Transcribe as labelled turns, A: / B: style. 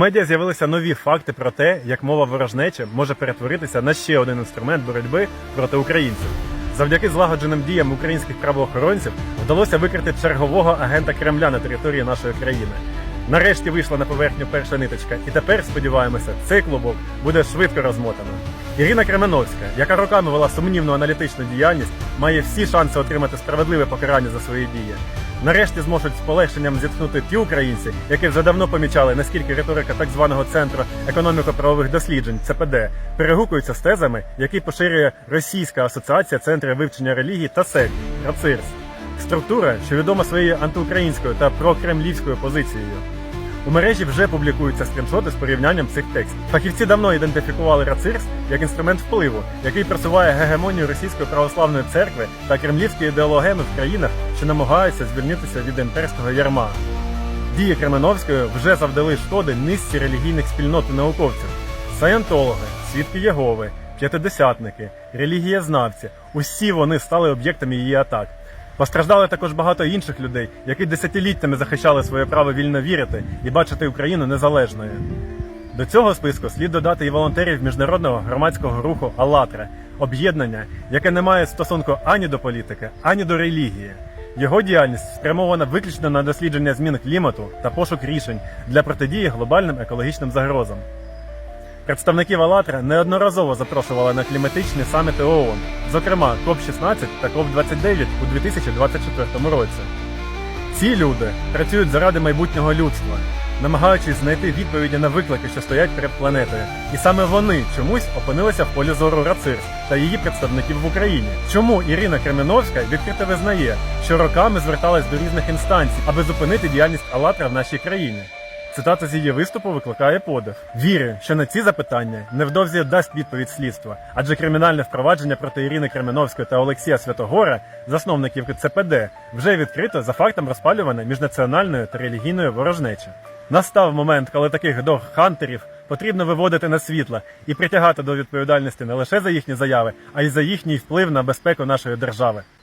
A: Медіа з'явилися нові факти про те, як мова ворожнечі може перетворитися на ще один інструмент боротьби проти українців. Завдяки злагодженим діям українських правоохоронців вдалося викрити чергового агента Кремля на території нашої країни. Нарешті вийшла на поверхню перша ниточка, і тепер, сподіваємося, цей клубок буде швидко розмотано. Ірина Кременовська, яка роками вела сумнівну аналітичну діяльність, має всі шанси отримати справедливе покарання за свої дії. Нарешті зможуть з полегшенням зітхнути ті українці, які вже давно помічали, наскільки риторика так званого центру економіко-правових досліджень ЦПД перегукується з тезами, які поширює Російська асоціація центрів вивчення релігій та сект РАЦИРС. Структура, що відома своєю антиукраїнською та прокремлівською позицією. У мережі вже публікуються скріншоти з порівнянням цих текстів. Фахівці давно ідентифікували РАЦИРС як інструмент впливу, який просуває гегемонію Російської православної церкви та кремлівські ідеологеми в країнах, що намагаються звільнитися від імперського ярма. Дії Кременовської вже завдали шкоди низці релігійних спільнот і науковців. Саєнтологи, свідки Єгови, п'ятидесятники, релігієзнавці усі вони стали об'єктами її атак. Постраждали також багато інших людей, які десятиліттями захищали своє право вільно вірити і бачити Україну незалежною. До цього списку слід додати і волонтерів міжнародного громадського руху «АЛЛАТРА» – об'єднання, яке не має стосунку ані до політики, ані до релігії. Його діяльність спрямована виключно на дослідження змін клімату та пошук рішень для протидії глобальним екологічним загрозам. Представників «АЛЛАТРА» неодноразово запрошували на кліматичні саміти ООН, зокрема КОП-16 та КОП-29 у 2024 році. Ці люди працюють заради майбутнього людства, намагаючись знайти відповіді на виклики, що стоять перед планетою. І саме вони чомусь опинилися в полі зору РАЦИРС та її представників в Україні. Чому Ірина Кременовська відкрито визнає, що роками зверталась до різних інстанцій, аби зупинити діяльність «АЛЛАТРА» в нашій країні? Цитата з її виступу викликає подив. Вірю, що на ці запитання невдовзі дасть відповідь слідства, адже кримінальне впровадження проти Ірини Кременовської та Олексія Святогора, засновників ЦПД, вже відкрито за фактом розпалювання міжнаціональної та релігійної ворожнечі. Настав момент, коли таких догхантерів потрібно виводити на світло і притягати до відповідальності не лише за їхні заяви, а й за їхній вплив на безпеку нашої держави.